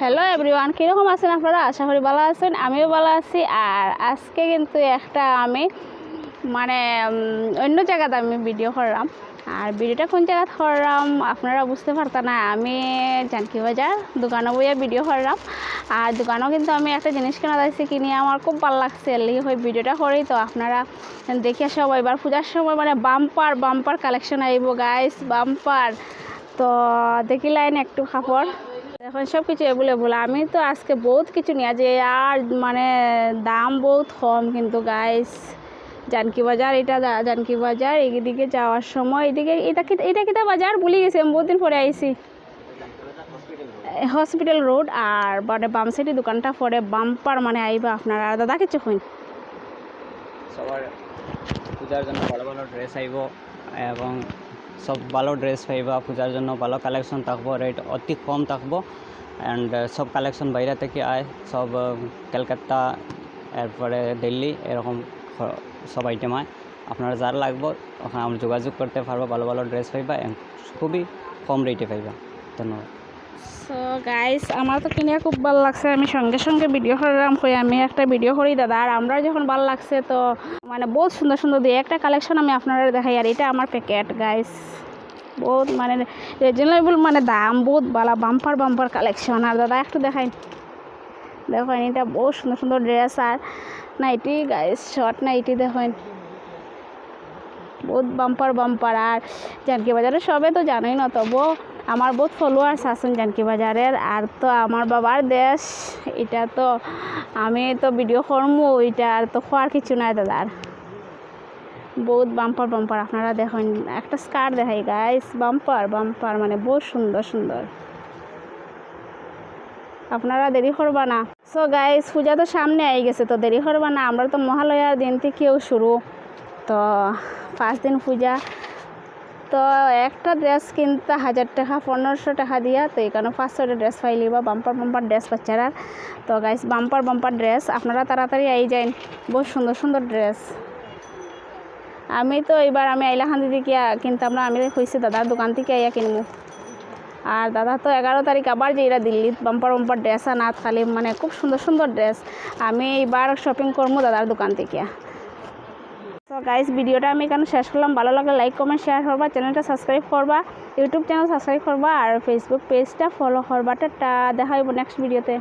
Hello everyone কীরকম আছেন আপনারা? আশা করি ভালো আছেন, আমিও ভালো আছি। আর আজকে কিন্তু একটা আমি মানে অন্য জায়গাতে আমি ভিডিও করলাম। আর ভিডিওটা কোন জায়গাতে করলাম আপনারা বুঝতে পারতেন না। আমি জানকি বাজার দোকানে বইয়া ভিডিও করলাম। আর দোকানেও কিন্তু আমি একটা জিনিস কেনা যাচ্ছি কিনে আমার খুব ভালো লাগছে। লিগে ওই ভিডিওটা করেই তো আপনারা দেখে সবাই এবার পূজার সময় মানে বাম্পার বাম্পার কালেকশন আইব গাইস বাম্পার তো দেখিলাইন একটু কাপড়। এখন সব কিছু অ্যাভেলেবল আমি তো আজকে বহুত কিছু নিয়ে যে আর মানে দাম বহুত কম কিন্তু গাইস জানকি বাজার, এটা জানকি বাজার, এইদিকে যাওয়ার সময় এদিকে এটা এটা কিতা বাজার? ভুলে গেছি, আমি বহুত দিন পরে আইছি। হসপিটাল রোড আর মানে বাম সাইডে দোকানটা পরে বাম্পার মানে আইবা আপনার। আর দাদা কিছু হইন সবার পূজার জন্য ভালো ভালো ড্রেস আইব, এবং সব ভালো ড্রেস পাইবা পূজার জন্য ভালো কালেকশন থাকব রেট অতি কম থাকব। অ্যান্ড সব কালেকশন বাইরে থেকে আয় সব আহ, এরপরে দিল্লি এরকম সব আইটেম আয় আপনারা যার লাগবো ওখানে আমরা যোগাযোগ করতে পারব ভালো ভালো ড্রেস পাইবা খুবই কম রেটে পাইবা। ধন্যবাদ। সো গাইস আমার তো কিনে খুব ভালো লাগছে। আমি সঙ্গে সঙ্গে ভিডিও করলাম কই, আমি একটা ভিডিও করি, দাদা। আর আমরা যখন ভালো লাগছে, তো মানে বহুত সুন্দর সুন্দর দিয়ে একটা কালেকশন আমি আপনারা দেখাই। আর এটা আমার প্যাকেট গাইস বহুত মানে রিজনেবল মানে দাম, বহুত ভালো বাম্পার বাম্পার কালেকশন আর দাদা, একটু দেখাই। দেখেন, এটা বহুত সুন্দর সুন্দর ড্রেস আর নাইটি গাইস শর্ট নাইটি দেখেন। বহুত বাম্পার বাম্পার আর জানকি বাজারে সবে তো জানোই না, তবুও আমার বহুত ফলোয়ার্স আছেন জানকি বাজারের, আর তো আমার বাবার দেশ, এটা তো আমি তো ভিডিও করমু, এটা আর তো খোয়ার কিছু নাই দাদার বহুত বাম্পার বাম্পার আপনারা দেখেন, একটা স্কার্ট দেখাই গাইস বাম্পার বাম্পার মানে বহুত সুন্দর সুন্দর। আপনারা দেরি করবা না। সো গাইস পূজা তো সামনে আই গেছে, তো দেরি করবা না, আমরা তো মহালয়ার দিন থেকেও শুরু। তো, পাঁচ দিন পূজা তো একটা ড্রেস কিনতে হাজার টাকা, পনেরোশো টাকা দিয়া, তো এখানে পাঁচশোটা ড্রেস পাইলি বা বাম্পার বাম্পার ড্রেস বাচ্চারা তো গাইস বাম্পার বাম্পার ড্রেস, আপনারা তাড়াতাড়ি আই যান বহুত সুন্দর সুন্দর ড্রেস। আমি তো এবার আমি আইলাখান দিদি কি কিনতাম না, আমি হয়েছে দাদার দোকান থেকে আইয়া কিনবো আর দাদা তো এগারো তারিখ আবার যেটা দিল্লিত বাম্পার বাম্পার ড্রেস আনাত, খালি মানে খুব সুন্দর সুন্দর ড্রেস। আমি এবার শপিং করব দাদার দোকান থেকে। তো গাইজ ভিডিওটা আমি এখানে শেষ করলাম। ভালো লাগলে লাইক কমেন্ট শেয়ার করবা চ্যানেলটা সাবস্ক্রাইব করবা ইউটিউব চ্যানেল সাবস্ক্রাইব করবা, আর ফেসবুক পেজটা ফলো করবা। টাটা, দেখা হইব নেক্সট ভিডিওতে